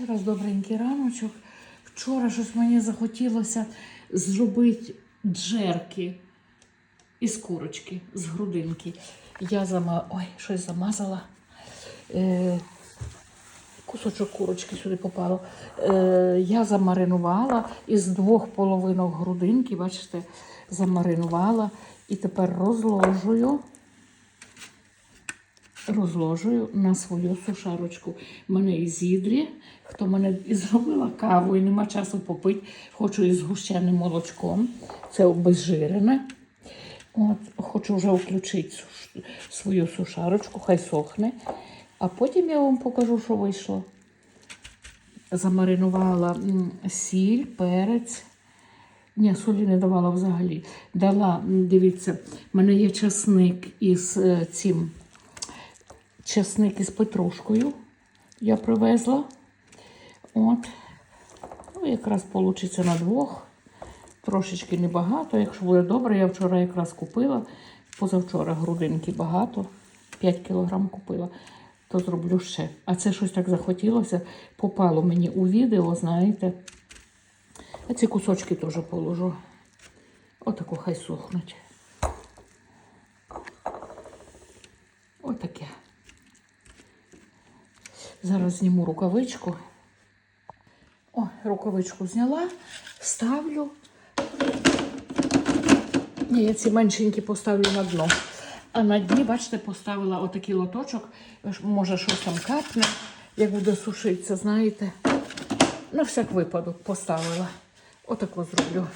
Ще раз добренький раночок. Вчора щось мені захотілося зробити джерки із курочки, з грудинки. Я зама... Ой, щось замазала. Е... Кусочок курочки сюди попало. Е... Я замаринувала із двох половинок грудинки, бачите, замаринувала і тепер розложую розложую на свою сушарочку. У мене із їдрі, хто мене і зробила каву і нема часу попити, хочу із згущеним молочком. Це обезжирене. От, хочу вже включити свою сушарочку, хай сохне. А потім я вам покажу, що вийшло. Замаринувала сіль, перець. Ні, солі не давала взагалі. Дала, дивіться, в мене є часник із е, цим чесник із петрушкою я привезла. От. Ну, якраз вийде на двох. Трошечки небагато. Якщо буде добре, я вчора якраз купила. Позавчора грудинки багато. 5 кілограм купила. То зроблю ще. А це щось так захотілося. Попало мені у відео, знаєте. А ці кусочки теж положу. Отако хай сохнуть. Отаке. Зараз зніму рукавичку. О, рукавичку зняла, ставлю. Ні, я ці меншенькі поставлю на дно. А на дні, бачите, поставила отакий лоточок. Може, щось там капне, як буде сушитися, знаєте. На всяк випадок поставила. Отако зроблю.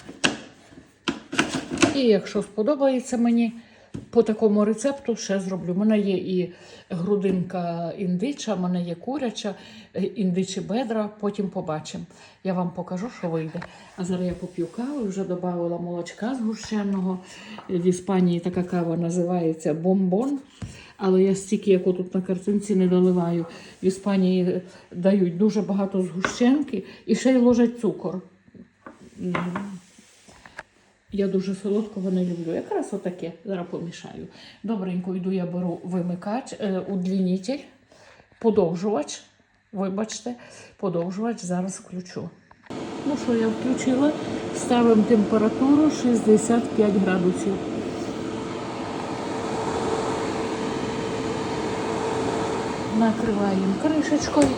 І якщо сподобається мені, по такому рецепту ще зроблю. У мене є і грудинка індича, в мене є куряча, е, індичі бедра, потім побачимо. Я вам покажу, що вийде. А зараз я поп'ю каву, вже додала молочка згущеного. В Іспанії така кава називається бомбон. Але я стільки, як тут на картинці, не доливаю. В Іспанії дають дуже багато згущенки і ще й ложать цукор. Я дуже солодкого не люблю. Якраз отаке. Зараз помішаю. Добренько йду, я беру вимикач, е, удлінитель, подовжувач. Вибачте, подовжувач зараз включу. Ну що, я включила. Ставимо температуру 65 градусів. Накриваємо кришечкою.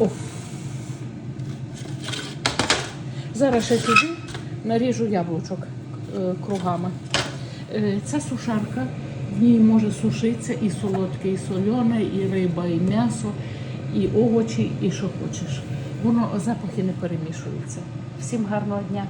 О, Зараз ще сюди наріжу яблучок е, кругами. Це сушарка, в ній може сушитися і солодке, і сольоне, і риба, і м'ясо, і овочі, і що хочеш. Воно запахи не перемішуються. Всім гарного дня!